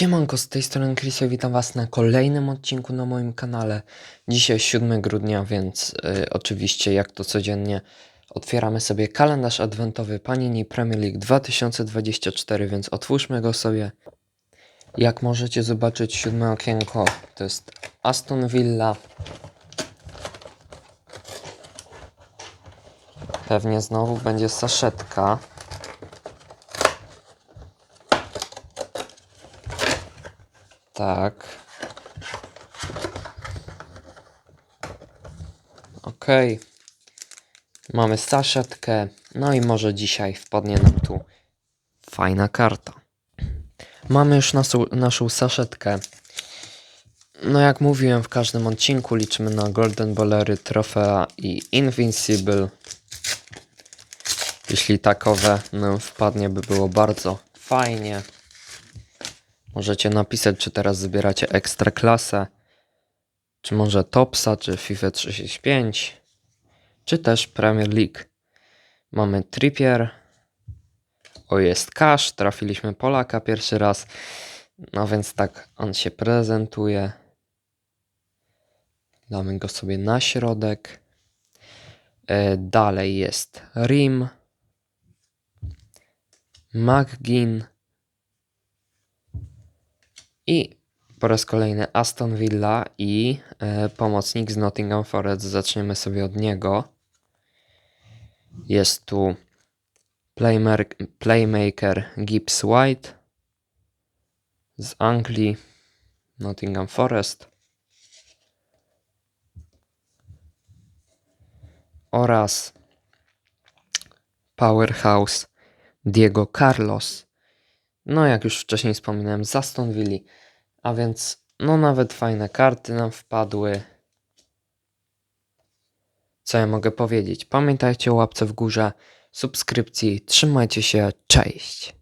Siemanko, z tej strony Chrisio, witam was na kolejnym odcinku na moim kanale. Dzisiaj 7 grudnia, więc y, oczywiście jak to codziennie otwieramy sobie kalendarz adwentowy Panini Premier League 2024, więc otwórzmy go sobie. Jak możecie zobaczyć, siódme okienko to jest Aston Villa. Pewnie znowu będzie saszetka. Tak. Okej. Mamy saszetkę. No i może dzisiaj wpadnie nam tu fajna karta. Mamy już naszą, naszą saszetkę. No jak mówiłem w każdym odcinku liczymy na Golden Ballery, Trofea i Invincible. Jeśli takowe nam wpadnie by było bardzo fajnie. Możecie napisać, czy teraz zbieracie ekstra klasę, czy może Topsa, czy FIFA 35, czy też Premier League. Mamy Trippier, o jest Cash, trafiliśmy Polaka pierwszy raz, no więc tak on się prezentuje. Damy go sobie na środek. E, Dalej jest Rim, McGinn, i po raz kolejny Aston Villa i e, pomocnik z Nottingham Forest. Zaczniemy sobie od niego. Jest tu playmaker Gibbs White z Anglii, Nottingham Forest. Oraz Powerhouse Diego Carlos. No, jak już wcześniej wspominałem, z. A więc, no, nawet fajne karty nam wpadły. Co ja mogę powiedzieć? Pamiętajcie o łapce w górze, subskrypcji. Trzymajcie się, cześć!